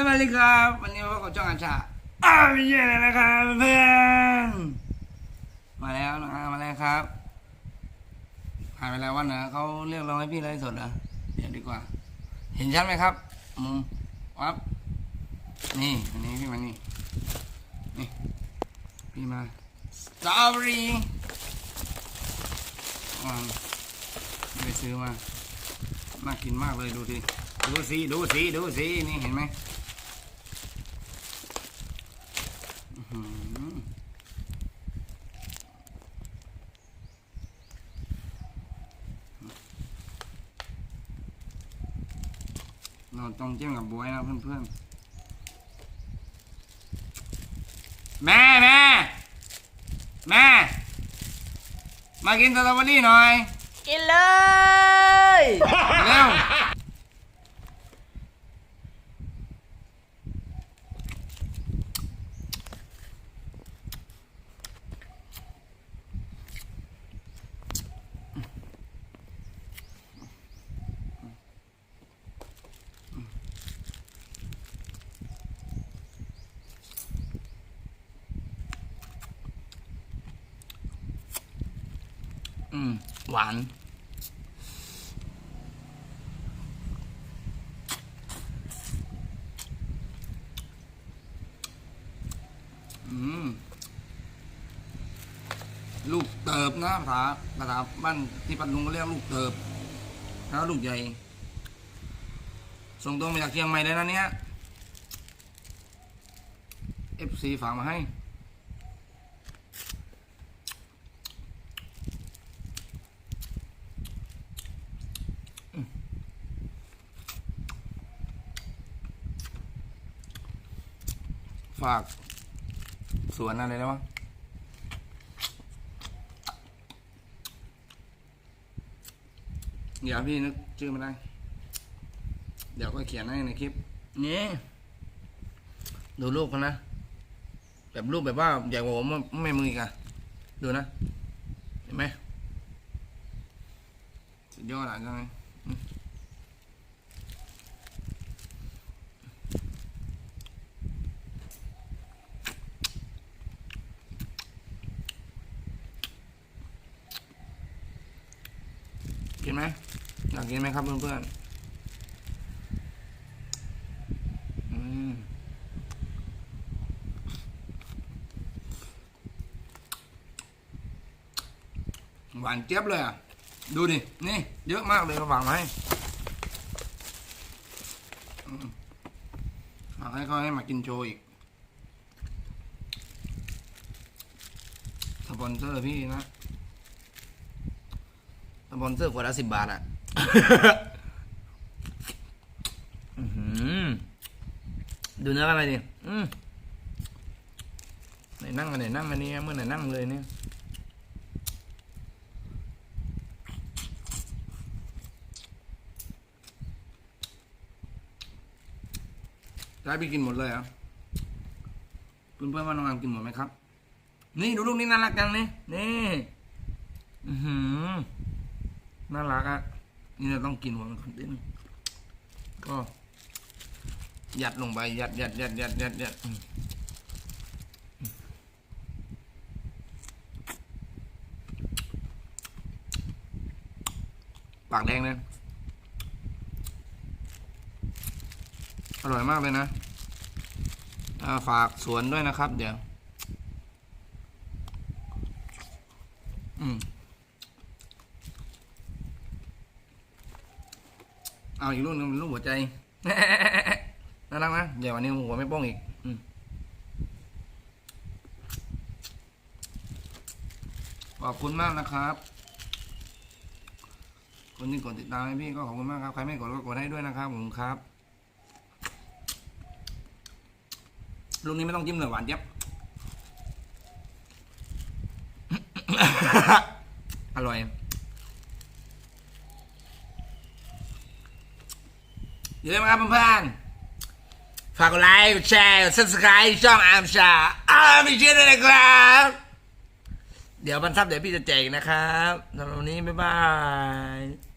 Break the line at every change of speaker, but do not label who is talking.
สวัสดีครับ วันนี้พบกับจ้องอาชาอ้าวไม่เลยนะครับเพื่อนมาแล้วนะครับมาแล้วครับหายไปแล้ววันนะเขาเรียกร้องให้พี่ไลฟ์สดเหรอะเดี๋ยวดีกว่า เห็นชัดไหมครับมุมวับนี่อันนี้พี่มานี่นี่พี่มาสตรอเบอรี่ไปซื้อมาน่ากินมากเลยดูดิดูสิดูสิดูสินี่เห็นไหมอื้อหือ เราต้องเจ้มกับบวยนะเพื่อนๆ แม่แม่แม่ มากินสตรอเบอรี่หน่อย
กินเลย
เร็ว อืม หวาน อืม ลูกเติบนะภาษาภาษาบ้านที่ปัตตุงก็เรียกลูกเติบ แล้วลูกใหญ่ ส่งตรงมาจากเชียงใหม่เลยนะเนี้ย FC ฝากมาให้ ฝาก สวนอะไรแล้ววะเดี๋ยวพี่นึกชื่อไม่ได้ เดี๋ยวก็เขียนให้ในคลิป นี่ ดูรูปเขานะ แบบรูปแบบว่าใหญ่กว่าผมไม่มืออีกอะดูนะ เห็นไหมสุดยอดอะจังเลยอืมกินไหม อยากกินไหมครับเพื่อนๆอืมหวานเจี๊ยบเลยอะ ดูดิ นี่ เยอะมากเลยก็ฝากมาให้อืมฝากให้เขาให้มากินโชว์อีก สปอนเซอร์พี่นะสปอนเซอร์ขวดละสิบบาทอะ ดูเนื้ออะไรดิไหนนั่งกันไหนนั่งอันนี้เมื่อไหนนั่งเลยเนี่ยจะให้พี่กินหมดเลยอะเพื่อนเพื่อนๆว่าน้องอามกินหมดไหมครับ นี่ดูลูกนี้น่ารักจังนี่นี่ อือหือน่ารักอะ นี่เราต้องกินหัวมันคนเด่นก็ ยัดลงไป ยัดยัดยัดยัดยัดยัดปากแดงเลยอร่อยมากเลยนะาฝากสวนด้วยนะครับ เดี๋ยว อืม เอาอีกลูกหนึงเป็นลูกหัวใจ น่ารักนะเดี๋ยววันนี้หัวไม่โป้งอีกขอบคุณมากนะครับ คนที่กดติดตามให้พี่ก็ขอบคุณมากครับ ใครไม่กดก็กดให้ด้วยนะครับผมครับ ลูกนี้ไม่ต้องจิ้มเลยหวานเจี๊ยบ อร่อย อย่าลืมครับเพื่อนๆฝากกดไลค์กดแชร์กด subscribe ช่องอาร์มชาอาร์มชื่อด้วยนะครับ เดี๋ยวบรรทับเดี๋ยวพี่จะแจกนะครับสำหรับวันนี้บ๊ายบาย